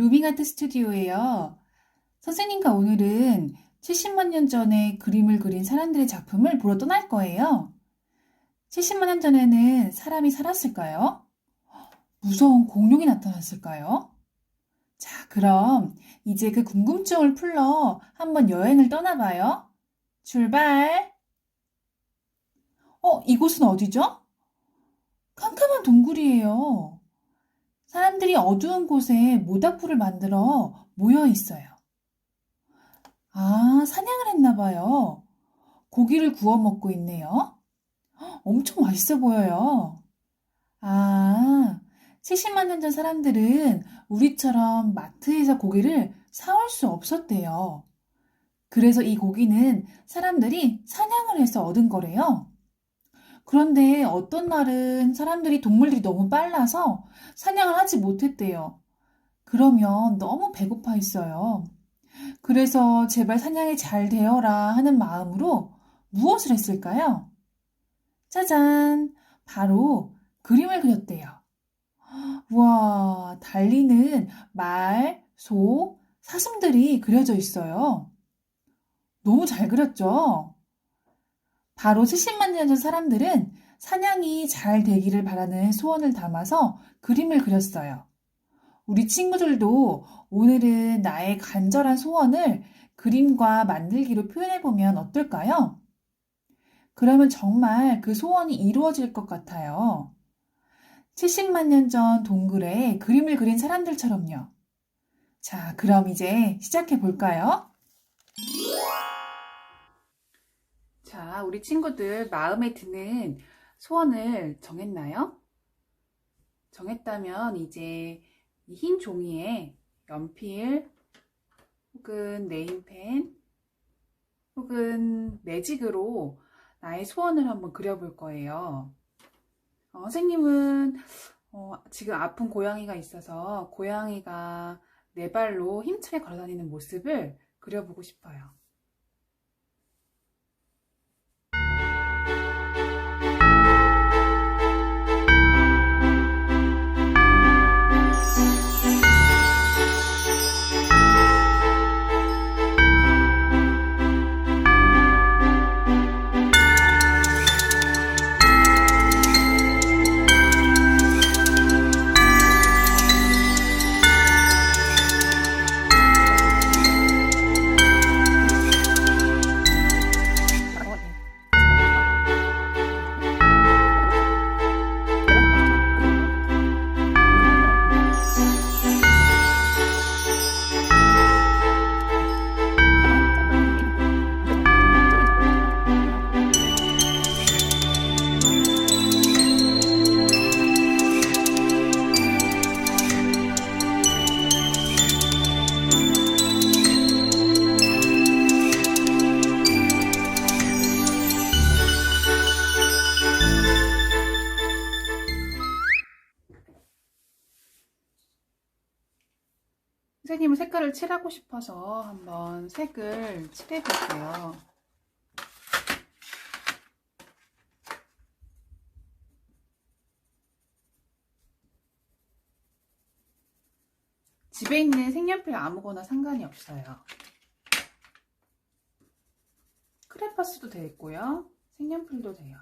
무빙아트 스튜디오예요. 선생님과 오늘은 70만 년 전에 그림을 그린 사람들의 작품을 보러 떠날 거예요. 70만 년 전에는 사람이 살았을까요? 무서운 공룡이 나타났을까요? 자, 그럼 이제 그 궁금증을 풀러 한번 여행을 떠나봐요. 출발! 어, 이곳은 어디죠? 캄캄한 동굴이에요. 사람들이 어두운 곳에 모닥불을 만들어 모여 있어요. 아, 사냥을 했나 봐요. 고기를 구워 먹고 있네요. 헉, 엄청 맛있어 보여요. 아, 70만 년 전 사람들은 우리처럼 마트에서 고기를 사올 수 없었대요. 그래서 이 고기는 사람들이 사냥을 해서 얻은 거래요. 그런데 어떤 날은 사람들이 동물들이 너무 빨라서 사냥을 하지 못했대요. 그러면 너무 배고파 있어요. 그래서 제발 사냥이 잘 되어라 하는 마음으로 무엇을 했을까요? 짜잔! 바로 그림을 그렸대요. 와, 달리는 말, 소, 사슴들이 그려져 있어요. 너무 잘 그렸죠? 바로 70만 년 전 사람들은 사냥이 잘 되기를 바라는 소원을 담아서 그림을 그렸어요. 우리 친구들도 오늘은 나의 간절한 소원을 그림과 만들기로 표현해보면 어떨까요? 그러면 정말 그 소원이 이루어질 것 같아요. 70만 년 전 동굴에 그림을 그린 사람들처럼요. 자, 그럼 이제 시작해 볼까요? 자, 우리 친구들 마음에 드는 소원을 정했나요? 정했다면 이제 이흰 종이에 연필 혹은 네임펜 혹은 매직으로 나의 소원을 한번 그려볼 거예요. 어, 선생님은 어, 지금 아픈 고양이가 있어서 고양이가 네 발로 힘차게 걸어다니는 모습을 그려보고 싶어요. 선생님은 색깔을 칠하고 싶어서 한번 색을 칠해 볼게요. 집에 있는 색연필 아무거나 상관이 없어요. 크레파스도 되겠고요. 색연필도 돼요.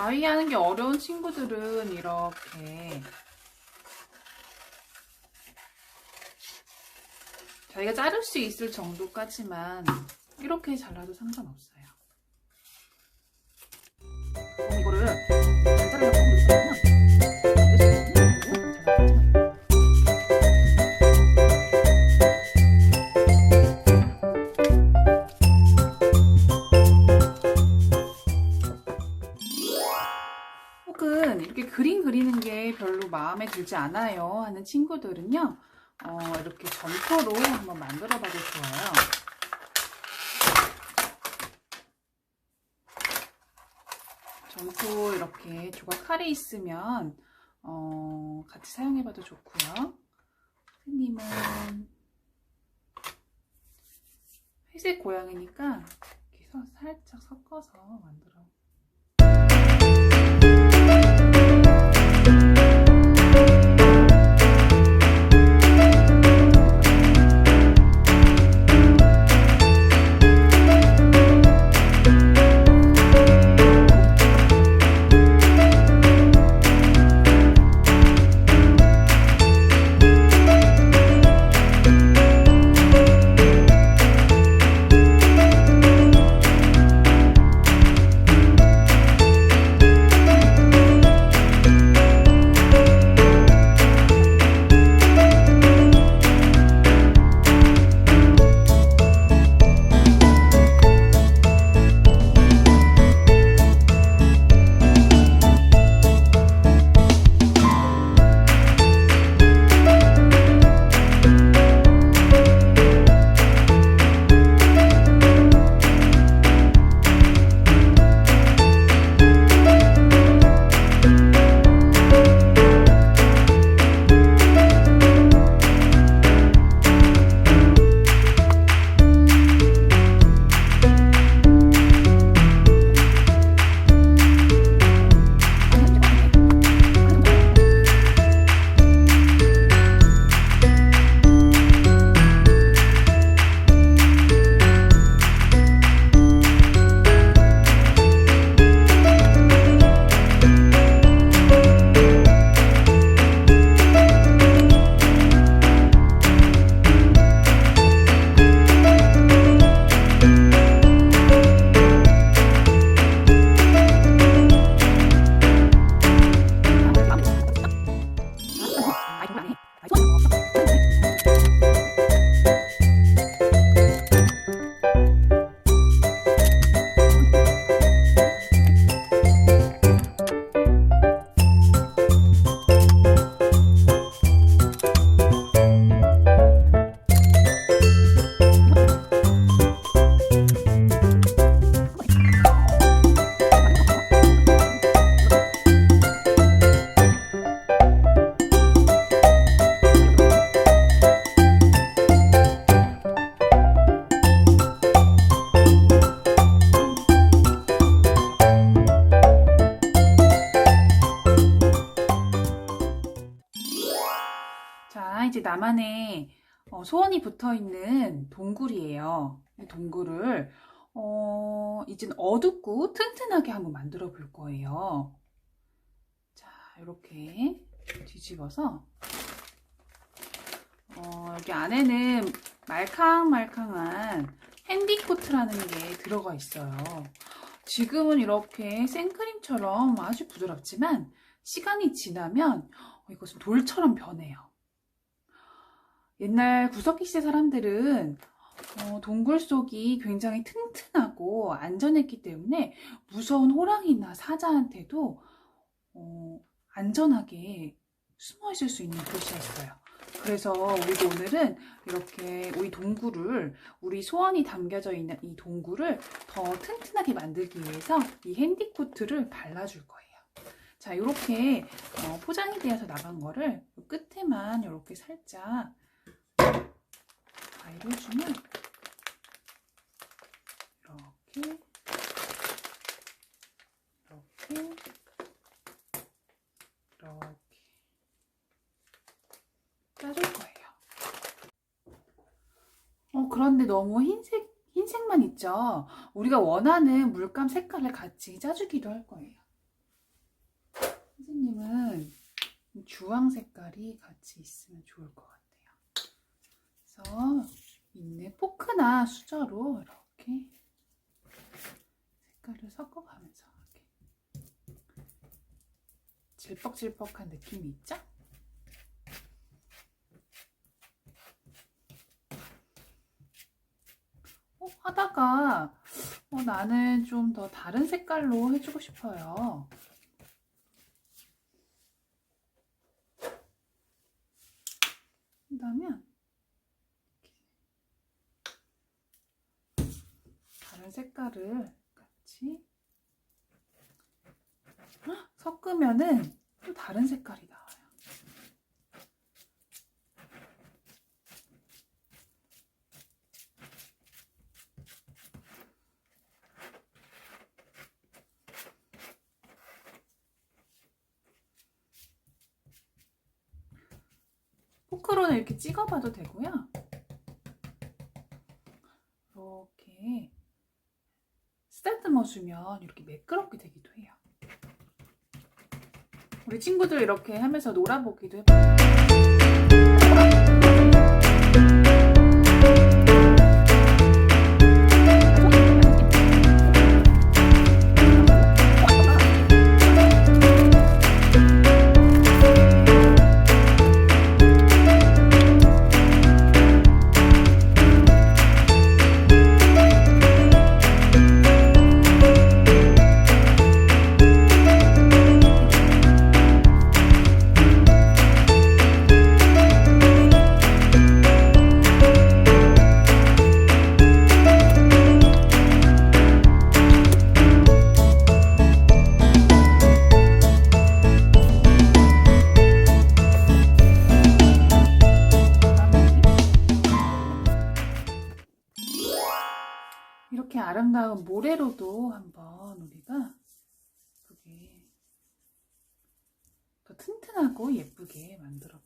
하는 게 어려운 친구들은 이렇게 자기가 자를 수 있을 정도까지만 이렇게 잘라도 상관없어요. 이거를 잘 자르 마음에 들지 않아요 하는 친구들은요 어, 이렇게 점토로 한번 만들어 봐도 좋아요. 점토 이렇게 조각 칼이 있으면 어, 같이 사용해 봐도 좋고요. 선생님은 회색 고양이니까 이렇게 서- 살짝 섞어서 만들어 나만의 어, 소원이 붙어 있는 동굴이에요. 이 동굴을 어, 이젠 어둡고 튼튼하게 한번 만들어 볼 거예요. 자, 이렇게 뒤집어서 어, 여기 안에는 말캉말캉한 핸디코트라는 게 들어가 있어요. 지금은 이렇게 생크림처럼 아주 부드럽지만 시간이 지나면 이것은 돌처럼 변해요. 옛날 구석기 시대 사람들은 어, 동굴 속이 굉장히 튼튼하고 안전했기 때문에 무서운 호랑이나 사자한테도 어, 안전하게 숨어 있을 수 있는 곳이었어요. 그래서 우리도 오늘은 이렇게 우리 동굴을 우리 소원이 담겨져 있는 이 동굴을 더 튼튼하게 만들기 위해서 이 핸디코트를 발라줄 거예요. 자, 이렇게 어, 포장이 되어서 나간 거를 끝에만 이렇게 살짝 가위로 해주면 이렇게 이렇게 이렇게 짜줄 거예요. 어, 그런데 너무 흰색, 흰색만 있죠? 우리가 원하는 물감 색깔을 같이 짜주기도 할 거예요. 선생님은 주황 색깔이 같이 있으면 좋을 것 같아요. 그래서 있는 포크나 수저로 이렇게 색깔을 섞어가면서 이렇게 질퍽질퍽한 느낌이 있죠? 어, 하다가 어, 나는 좀 더 다른 색깔로 해주고 싶어요. 한다면 이렇게 다른 색깔을 같이 헉, 섞으면은 또 다른 색깔이 나와요. 포크로는 이렇게 찍어봐도 되고요. 이렇게 쓰다듬어 주면 이렇게 매끄럽게 되기도 해요. 우리 친구들 이렇게 하면서 놀아보기도 해봐요. 튼튼하고 예쁘게 만들어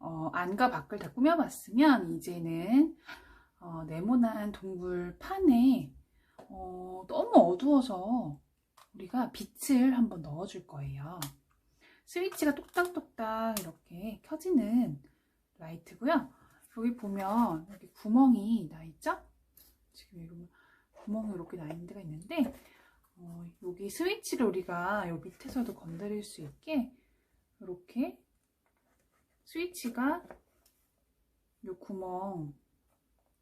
어, 안과 밖을 다 꾸며봤으면 이제는 어, 네모난 동굴 판에 어, 너무 어두워서 우리가 빛을 한번 넣어줄 거예요. 스위치가 똑딱똑딱 이렇게 켜지는 라이트고요. 여기 보면 여기 구멍이 나 있죠? 지금 여기 구멍이 이렇게 나 있는 데가 있는데 어, 여기 스위치를 우리가 요 밑에서도 건드릴 수 있게 이렇게 스위치가 요 구멍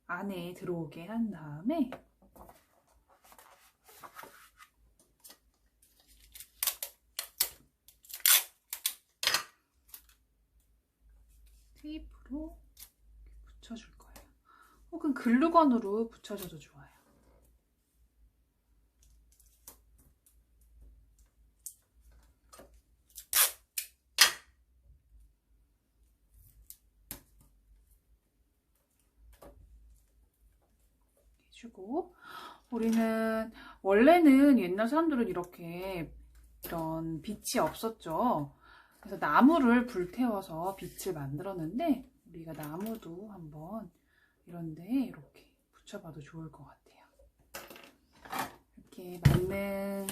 안에 들어오게 한 다음에 테이프로 붙여줄 거예요. 혹은 글루건으로 붙여줘도 좋아요. 해주고 우리는 원래는 옛날 사람들은 이렇게 이런 빛이 없었죠. 그래서 나무를 불태워서 빛을 만들었는데 우리가 나무도 한번 이런데 이렇게 붙여봐도 좋을 것 같아요. 이렇게 맞는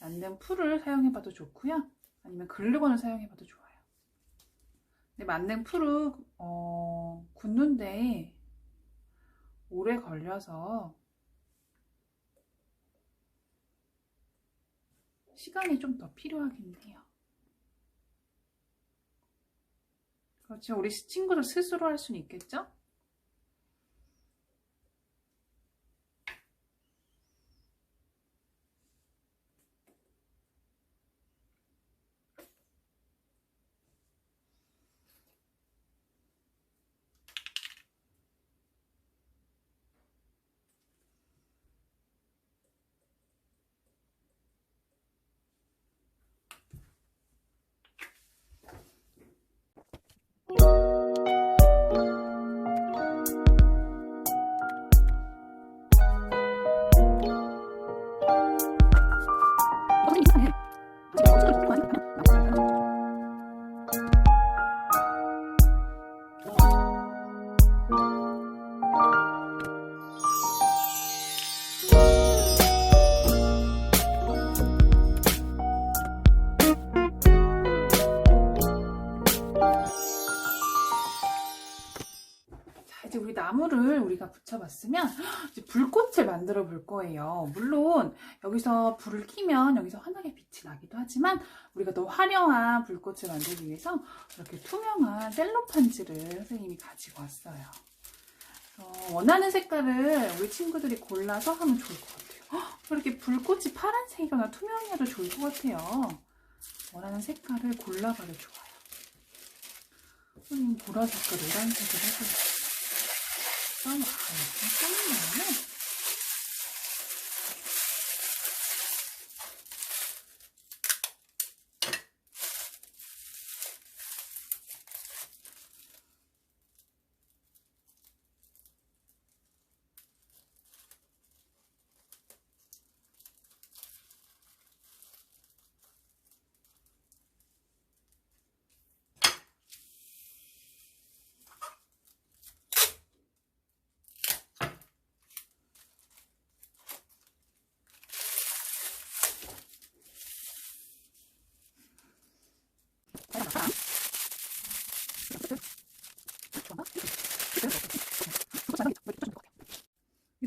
맞는 풀을 사용해봐도 좋고요. 아니면 글루건을 사용해봐도 좋아요. 근데 맞는 풀을 어, 굳는데 오래 걸려서 시간이 좀 더 필요하긴 해요. 그렇지만 우리 친구들 스스로 할 수는 있겠죠? 우리가 붙여봤으면 이제 불꽃을 만들어 볼 거예요. 물론 여기서 불을 켜면 여기서 환하게 빛이 나기도 하지만 우리가 더 화려한 불꽃을 만들기 위해서 이렇게 투명한 셀로판지를 선생님이 가지고 왔어요. 원하는 색깔을 우리 친구들이 골라서 하면 좋을 것 같아요. 헉, 이렇게 불꽃이 파란색이거나 투명이어도 좋을 것 같아요. 원하는 색깔을 골라봐도 좋아요. 선생님 보라색과 노란색을 해보겠어 요. 아, 이거 네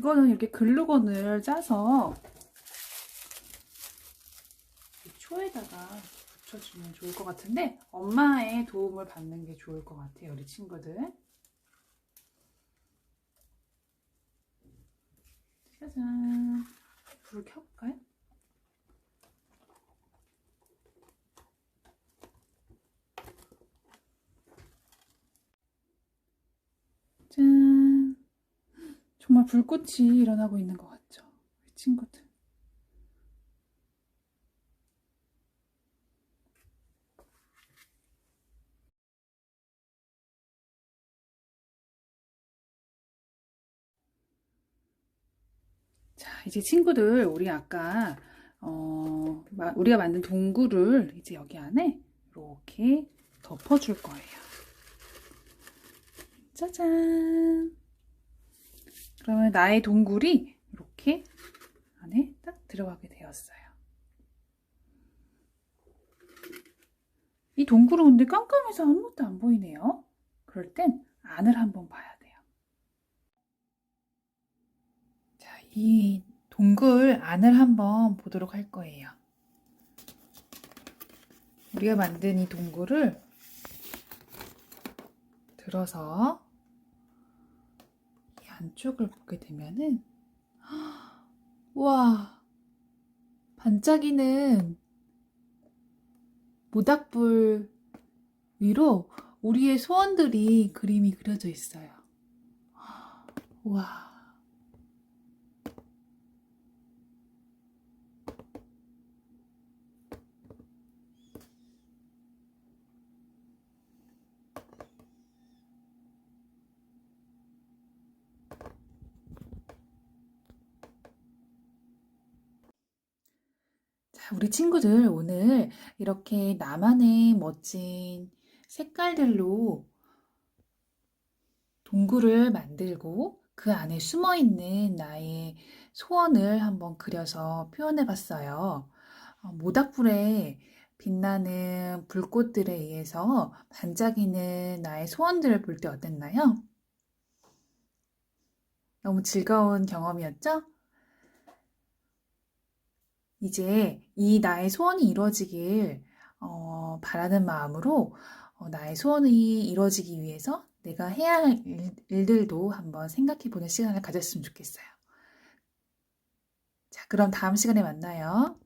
이거는 이렇게 글루건을 짜서 이 초에다가 붙여주면 좋을 것 같은데 엄마의 도움을 받는 게 좋을 것 같아요 우리 친구들. 짜잔. 불을 켜볼까요? 짠 정말 불꽃이 일어나고 있는 것 같죠? 우리 친구들. 자, 이제 친구들, 우리 아까, 어, 마- 우리가 만든 동굴을 이제 여기 안에 이렇게 덮어줄 거예요. 짜잔! 그러면 나의 동굴이 이렇게 안에 딱 들어가게 되었어요. 이 동굴은 근데 깜깜해서 아무것도 안 보이네요. 그럴 땐 안을 한번 봐야 돼요. 자, 이 동굴 안을 한번 보도록 할 거예요. 우리가 만든 이 동굴을 들어서 이 안쪽을 보게 되면은 와 반짝이는 모닥불 위로 우리의 소원들이 그림이 그려져 있어요. 와. 자, 우리 친구들 오늘 이렇게 나만의 멋진 색깔들로 동굴을 만들고 그 안에 숨어 있는 나의 소원을 한번 그려서 표현해 봤어요. 어, 모닥불에 빛나는 불꽃들에 의해서 반짝이는 나의 소원들을 볼 때 어땠나요? 너무 즐거운 경험이었죠? 이제 이 나의 소원이 이루어지길 어, 바라는 마음으로 어, 나의 소원이 이루어지기 위해서 내가 해야 할 일, 일들도 한번 생각해 보는 시간을 가졌으면 좋겠어요. 자, 그럼 다음 시간에 만나요.